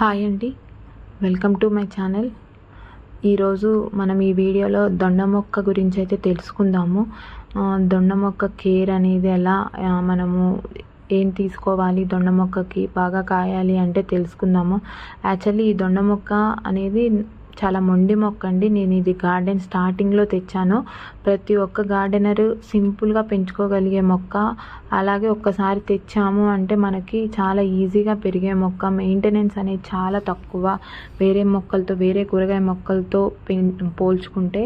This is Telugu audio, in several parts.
హాయ్ అండి. Welcome to my channel. ఈరోజు మనం ఈ వీడియోలో దొండ మొక్క గురించి అయితే తెలుసుకుందాము. దొండ మొక్క కేర్ అనేది ఎలా మనము ఏం తీసుకోవాలి దొండ మొక్కకి బాగా కాయాలి అంటే తెలుసుకుందాము. యాక్చువల్లీ ఈ దొండ మొక్క అనేది చాలా మొండి మొక్క అండి నేను ఇది గార్డెన్ స్టార్టింగ్లో తెచ్చాను. ప్రతి ఒక్క గార్డెనరు సింపుల్గా పెంచుకోగలిగే మొక్క. అలాగే ఒక్కసారి తెచ్చాము అంటే మనకి చాలా ఈజీగా పెరిగే మొక్క. మెయింటెనెన్స్ అనేది చాలా తక్కువ. వేరే మొక్కలతో వేరే కూరగాయ మొక్కలతో పెన్ పోల్చుకుంటే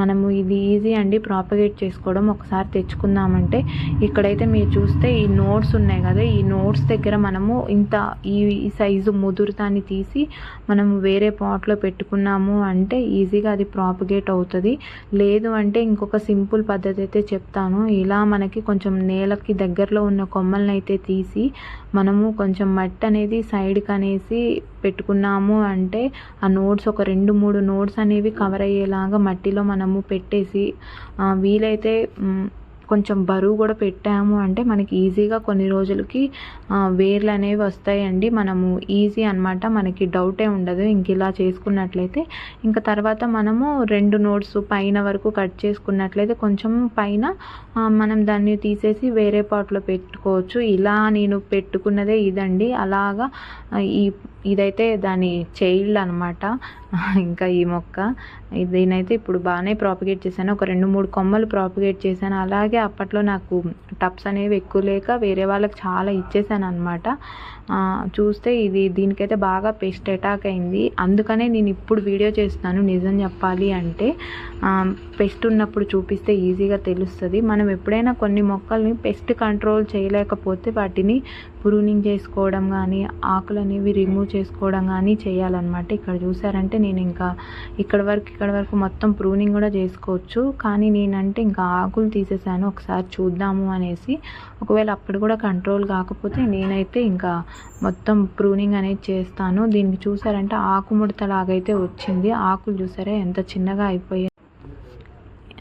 మనము ఇది ఈజీ అండి ప్రాపగేట్ చేసుకోవడం. ఒకసారి తెచ్చుకుందామంటే ఇక్కడైతే మీరు చూస్తే ఈ నోట్స్ ఉన్నాయి కదా. ఈ నోట్స్ దగ్గర మనము ఇంత ఈ సైజు ముదురుతాన్ని తీసి మనము వేరే పాట్లో పెట్టి పెట్టుకున్నాము అంటే ఈజీగా అది ప్రాపగేట్ అవుతుంది. లేదు అంటే ఇంకొక సింపుల్ పద్ధతి అయితే చెప్తాను. ఇలా మనకి కొంచెం నేలకి దగ్గరలో ఉన్న కొమ్మల్ని అయితే తీసి మనము కొంచెం మట్టి అనేది సైడ్కి అనేసి పెట్టుకున్నాము అంటే ఆ నోట్స్ ఒక రెండు మూడు నోట్స్ అనేవి కవర్ అయ్యేలాగా మట్టిలో మనము పెట్టేసి వీలైతే కొంచెం బరువు కూడా పెట్టాము. అంటే మనకి ఈజీగా కొన్ని రోజులకి వేర్లు అనేవి వస్తాయండి. మనము ఈజీ అన్నమాట. మనకి డౌటే ఉండదు. ఇంక ఇలా చేసుకున్నట్లయితే ఇంకా తర్వాత మనము రెండు నోట్స్ పైన వరకు కట్ చేసుకున్నట్లయితే కొంచెం పైన మనం దాన్ని తీసేసి వేరే పాట్లో పెట్టుకోవచ్చు. ఇలా నేను పెట్టుకున్నదే ఇదండి. అలాగా ఈ ఇదైతే దాని చైల్డ్ అనమాట ఇంకా ఈ మొక్క. ఇది- దీనైతే ఇప్పుడు బాగానే ప్రాపిగేట్ చేశాను. ఒక రెండు మూడు కొమ్మలు ప్రాపిగేట్ చేశాను. అలాగే అప్పట్లో నాకు టప్స్ అనేవి ఎక్కువ లేక వేరే వాళ్ళకి చాలా ఇచ్చేసాను అనమాట చూస్తే ఇది దీనికైతే బాగా పెస్ట్ అటాక్ అయింది. అందుకనే నేను ఇప్పుడు వీడియో చేస్తున్నాను నిజం చెప్పాలి అంటే. పెస్ట్ ఉన్నప్పుడు చూపిస్తే ఈజీగా తెలుస్తుంది. మనం ఎప్పుడైనా కొన్ని మొక్కల్ని పెస్ట్ కంట్రోల్ చేయలేకపోతే వాటిని ప్రూనింగ్ చేసుకోవడం కానీ ఆకులు అనేవి రిమూవ్ చేసుకోవడం కానీ చేయాలన్నమాట. ఇక్కడ చూసారంటే నేను ఇంకా ఇక్కడ వరకు ఇక్కడ వరకు మొత్తం ప్రూనింగ్ కూడా చేసుకోవచ్చు. కానీ నేనంటే ఇంకా ఆకులు తీసేసాను. ఒకసారి చూద్దాము అనేసి. ఒకవేళ అప్పుడు కూడా కంట్రోల్ కాకపోతే నేనైతే ఇంకా మొత్తం ప్రూనింగ్ అనేది చేస్తాను. దీనికి చూసారంటే ఆకుముడత లాగైతే వచ్చింది. ఆకులు చూసారా? ఎంత చిన్నగా అయిపోయాయి.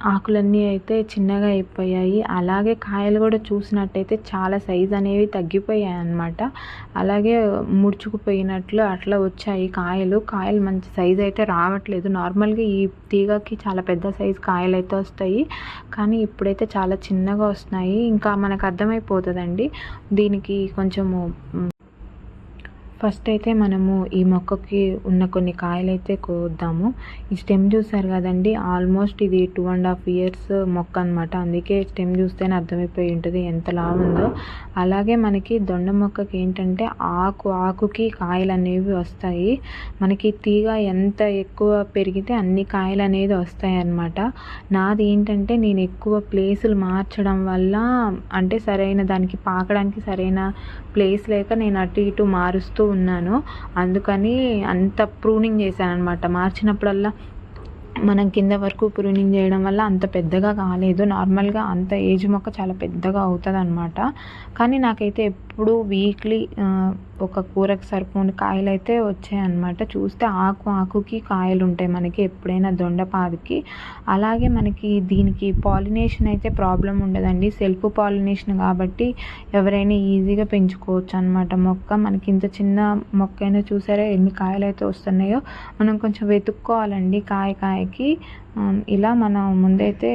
ఆకులన్నీ అయితే చిన్నగా అయిపోయాయి. అలాగే కాయలు కూడా చూసినట్టయితే చాలా సైజ్ అనేవి తగ్గిపోయాయి అన్నమాట అలాగే ముడుచుకుపోయినట్లు అట్లా వచ్చాయి కాయలు. కాయలు మంచి సైజ్ అయితే రావట్లేదు. నార్మల్గా ఈ తీగకి చాలా పెద్ద సైజ్ కాయలు అయితే వస్తాయి. కానీ ఇప్పుడైతే చాలా చిన్నగా వస్తున్నాయి. ఇంకా మనకు అర్థమైపోతుందండి. దీనికి కొంచెము ఫస్ట్ అయితే మనము ఈ మొక్కకి ఉన్న కొన్ని కాయలు అయితే కోద్దాము. ఈ స్టెమ్ చూసారు కదండి ఆల్మోస్ట్ ఇది టూ అండ్ హాఫ్ ఇయర్స్ మొక్క అనమాట అందుకే స్టెమ్ చూస్తేనే అర్థమైపోయి ఉంటుంది ఎంత లా ఉందో. అలాగే మనకి దొండ మొక్కకి ఏంటంటే ఆకు ఆకుకి కాయలు అనేవి వస్తాయి. మనకి తీగ ఎంత ఎక్కువ పెరిగితే అన్ని కాయలు అనేది వస్తాయి అన్నమాట. నాది ఏంటంటే నేను ఎక్కువ ప్లేసులు మార్చడం వల్ల అంటే సరైన దానికి పాకడానికి సరైన ప్లేస్ లేక నేను అటు ఇటు మారుస్తూ ఉన్నాను అందుకని అంత ప్రూనింగ్ చేశాను అనమాట మార్చినప్పుడల్లా మనం కింద వరకు ప్రూనింగ్ చేయడం వల్ల అంత పెద్దగా కాలేదు. నార్మల్గా అంత ఏజ్ మొక్క చాలా పెద్దగా అవుతుంది అనమాట కానీ నాకైతే ఎప్పుడు వీక్లీ ఒక కూరకు సరిపోని కాయలు అయితే వచ్చాయన్నమాట. చూస్తే ఆకు ఆకుకి కాయలు ఉంటాయి మనకి ఎప్పుడైనా దొండపాదికి అలాగే మనకి దీనికి పాలినేషన్ అయితే ప్రాబ్లం ఉండదండి. సెల్ఫ్ పాలినేషన్ కాబట్టి ఎవరైనా ఈజీగా పెంచుకోవచ్చు అనమాట మొక్క. మనకి ఇంత చిన్న మొక్క అయినా చూసారా ఎన్ని కాయలు అయితే వస్తున్నాయో. మనం కొంచెం వెతుక్కోవాలండి. కాయ కాయ దానికి ఇలా మనం ముందైతే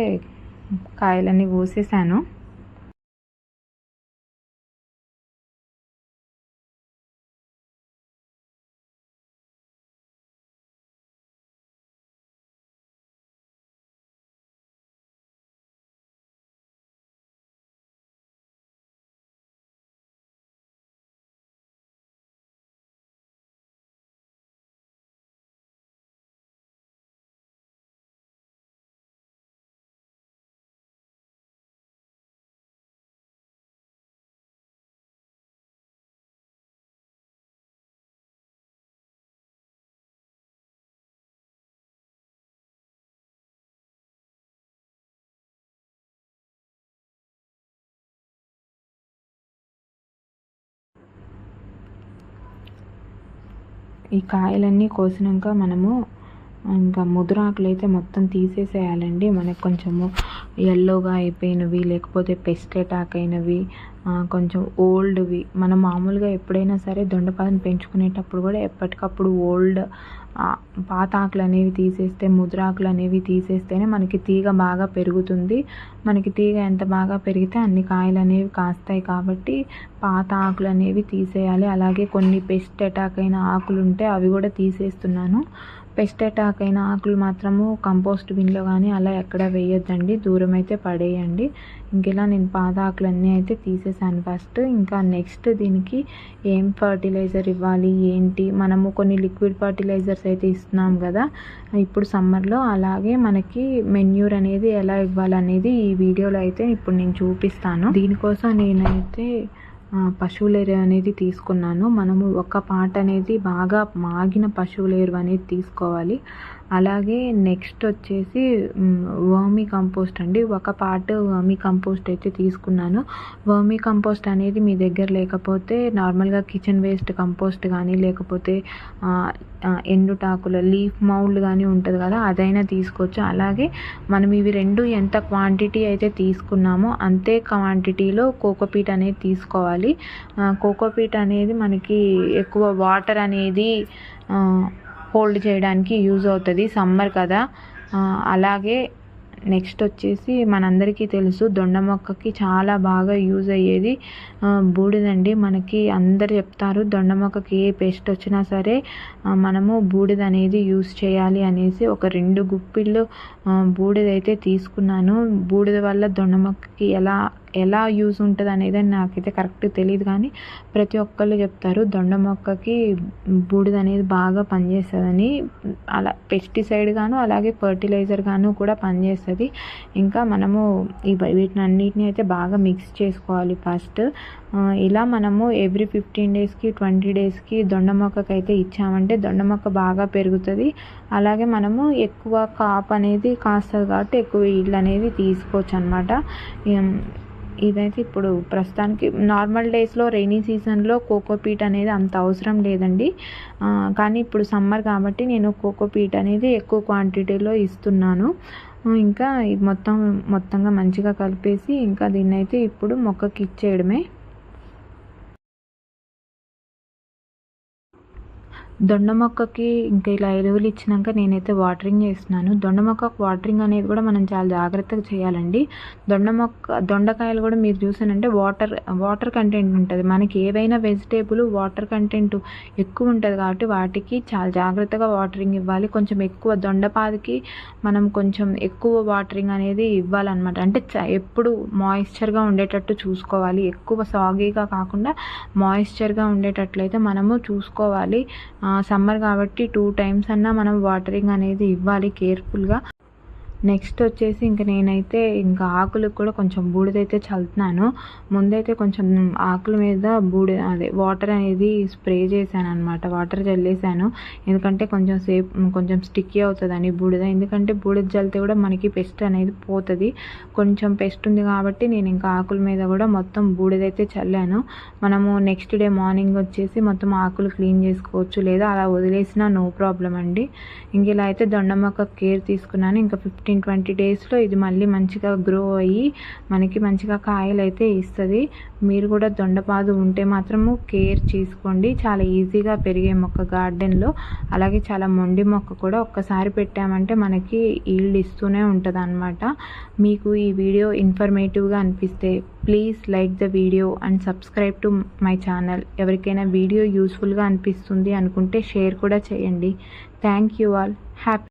కాయలన్నీ పోసేసాను ఈ కాయలన్నీ కోసినాక మనము ఇంకా ముదురాకులు అయితే మొత్తం తీసేసేయాలండి. మనకు కొంచెము ఎల్లోగా అయిపోయినవి లేకపోతే పెస్ట్ అటాక్ అయినవి కొంచెం ఓల్డ్వి మనం మామూలుగా ఎప్పుడైనా సరే దొండపాదుని పెంచుకునేటప్పుడు కూడా ఎప్పటికప్పుడు ఓల్డ్ పాత ఆకులు అనేవి తీసేస్తే ముద్రాకులు అనేవి తీసేస్తేనే మనకి తీగ బాగా పెరుగుతుంది. మనకి తీగ ఎంత బాగా పెరిగితే అన్ని కాయలు అనేవి కాస్తాయి కాబట్టి పాత ఆకులు అనేవి తీసేయాలి. అలాగే కొన్ని పెస్ట్ అటాక్ అయిన ఆకులు ఉంటే అవి కూడా తీసేస్తున్నాను. పెస్ట్ అటాక్ అయిన ఆకులు మాత్రము కంపోస్ట్ బిన్లో కానీ అలా ఎక్కడ వేయొద్దండి. దూరం అయితే పడేయండి. ఇంకెలా నేను పాత ఆకులన్నీ అయితే తీసేసాను ఫస్ట్ ఇంకా నెక్స్ట్ దీనికి ఏం ఫర్టిలైజర్ ఇవ్వాలి? ఏంటి? మనము కొన్ని లిక్విడ్ ఫర్టిలైజర్స్ అయితే ఇస్తున్నాం కదా. ఇప్పుడు సమ్మర్లో అలాగే మనకి మెన్యూర్ అనేది ఎలా ఇవ్వాలనేది ఈ వీడియోలో అయితే ఇప్పుడు నేను చూపిస్తాను. దీనికోసం నేనైతే పశువుల ఎరువు అనేది తీసుకున్నాను. మనము ఒక పాట అనేది బాగా మాగిన పశువుల ఎరువు అనేది తీసుకోవాలి. అలాగే నెక్స్ట్ వచ్చేసి వర్మీ కంపోస్ట్ అండి. ఒక పార్ట్ వర్మీ కంపోస్ట్ అయితే తీసుకున్నాను. వర్మీ కంపోస్ట్ అనేది మీ దగ్గర లేకపోతే నార్మల్గా కిచెన్ వేస్ట్ కంపోస్ట్ కానీ లేకపోతే ఎండుటాకుల లీఫ్ మౌల్డ్ కానీ ఉంటుంది కదా అదైనా తీసుకోవచ్చు. అలాగే మనం ఇవి రెండు ఎంత క్వాంటిటీ అయితే తీసుకున్నామో అంతే క్వాంటిటీలో కోకోపీట్ అనేది తీసుకోవాలి. కోకోపీట్ అనేది మనకి ఎక్కువ వాటర్ అనేది హోల్డ్ చేయడానికి యూజ్ అవుతుంది సమ్మర్ కదా. అలాగే నెక్స్ట్ వచ్చేసి మనందరికీ తెలుసు దొండ మొక్కకి చాలా బాగా యూజ్ అయ్యేది బూడిదండి. మనకి అందరు చెప్తారు దొండ మొక్కకి ఏ పేస్ట్ వచ్చినా సరే మనము బూడిద అనేది యూజ్ చేయాలి అనేసి ఒక రెండు గుప్పిళ్ళు బూడిద అయితే తీసుకున్నాను. బూడిద వల్ల దొండ మొక్కకి ఎలా ఎలా యూజ్ ఉంటుంది అనేది నాకైతే కరెక్ట్ తెలియదు కానీ ప్రతి ఒక్కళ్ళు చెప్తారు దొండ మొక్కకి బూడిద అనేది బాగా పనిచేస్తుందని. అలా పెస్టిసైడ్ గాను అలాగే ఫర్టిలైజర్ గాను కూడా పనిచేస్తుంది. ఇంకా మనము ఈ వీటిని అన్నిటిని అయితే బాగా మిక్స్ చేసుకోవాలి ఫస్ట్ ఇలా మనము ఎవ్రీ ఫిఫ్టీన్ డేస్కి ట్వంటీ డేస్కి దొండ మొక్కకి అయితే ఇచ్చామంటే దొండ మొక్క బాగా పెరుగుతుంది. అలాగే మనము ఎక్కువ కాప్ అనేది కాస్తుంది కాబట్టి ఎక్కువ ఇళ్ళు అనేది తీసుకోవచ్చు అనమాట ఇదైతే ఇప్పుడు ప్రస్తుతానికి నార్మల్ డేస్లో రైనీ సీజన్లో కోకోపీట్ అనేది అంత అవసరం లేదండి. కానీ ఇప్పుడు సమ్మర్ కాబట్టి నేను కోకోపీట్ అనేది ఎక్కువ క్వాంటిటీలో ఇస్తున్నాను. ఇంకా ఇది మొత్తం మొత్తంగా మంచిగా కలిపేసి ఇంకా దీన్నైతే ఇప్పుడు మొక్కకి ఇచ్చేయడమే. దొండ మొక్కకి ఇంకా ఇలా ఎరువులు ఇచ్చినాక నేనైతే వాటరింగ్ చేస్తున్నాను. దొండ మొక్కకు వాటరింగ్ అనేది కూడా మనం చాలా జాగ్రత్తగా చేయాలండి. దొండ మొక్క దొండకాయలు కూడా మీరు చూసానంటే వాటర్ వాటర్ కంటెంట్ ఉంటుంది. మనకి ఏవైనా వెజిటేబుల్ వాటర్ కంటెంట్ ఎక్కువ ఉంటుంది కాబట్టి వాటికి చాలా జాగ్రత్తగా వాటరింగ్ ఇవ్వాలి. కొంచెం ఎక్కువ దొండపాదికి మనం కొంచెం ఎక్కువ వాటరింగ్ అనేది ఇవ్వాలన్నమాట. అంటే ఎప్పుడు మాయిశ్చర్గా ఉండేటట్టు చూసుకోవాలి. ఎక్కువ సాగీగా కాకుండా మాయిశ్చర్గా ఉండేటట్లయితే మనము చూసుకోవాలి. సమ్మర్ కాబట్టి టూ టైమ్స్ అన్నా మనం వాటరింగ్ అనేది ఇవ్వాలి కేర్ఫుల్గా. నెక్స్ట్ వచ్చేసి ఇంకా నేనైతే ఇంకా ఆకులకు కూడా కొంచెం బూడిదైతే చల్లుతున్నాను. ముందైతే కొంచెం ఆకుల మీద బూడి అదే వాటర్ అనేది స్ప్రే చేశాను అనమాట వాటర్ చల్లేసాను ఎందుకంటే కొంచెం సేపు కొంచెం స్టిక్కీ అవుతుందని బూడిద. ఎందుకంటే బూడిద చల్లితే కూడా మనకి పెస్ట్ అనేది పోతుంది. కొంచెం పెస్ట్ ఉంది కాబట్టి నేను ఇంకా ఆకుల మీద కూడా మొత్తం బూడిదైతే చల్లాను. మనము నెక్స్ట్ డే మార్నింగ్ వచ్చేసి మొత్తం ఆకులు క్లీన్ చేసుకోవచ్చు లేదా అలా వదిలేసినా నో ప్రాబ్లం అండి. ఇంక ఇలా అయితే దొండమొక్క కేర్ తీసుకున్నాను. ఇంకా ఫిఫ్టీన్ ఫిఫ్టీన్ ట్వంటీ డేస్లో ఇది మళ్ళీ మంచిగా గ్రో అయ్యి మనకి మంచిగా కాయలు అయితే ఇస్తుంది. మీరు కూడా దొండపాదు ఉంటే మాత్రము కేర్ చేసుకోండి. చాలా ఈజీగా పెరిగే మొక్క గార్డెన్లో. అలాగే చాలా మొండి మొక్క కూడా ఒక్కసారి పెట్టామంటే మనకి ఈల్డ్ ఇస్తూనే ఉంటుంది అనమాట మీకు ఈ వీడియో ఇన్ఫర్మేటివ్గా అనిపిస్తే please like the video and subscribe to my channel ఎవరికైనా వీడియో యూస్ఫుల్గా అనిపిస్తుంది అనుకుంటే షేర్ కూడా చేయండి. Thank you all happy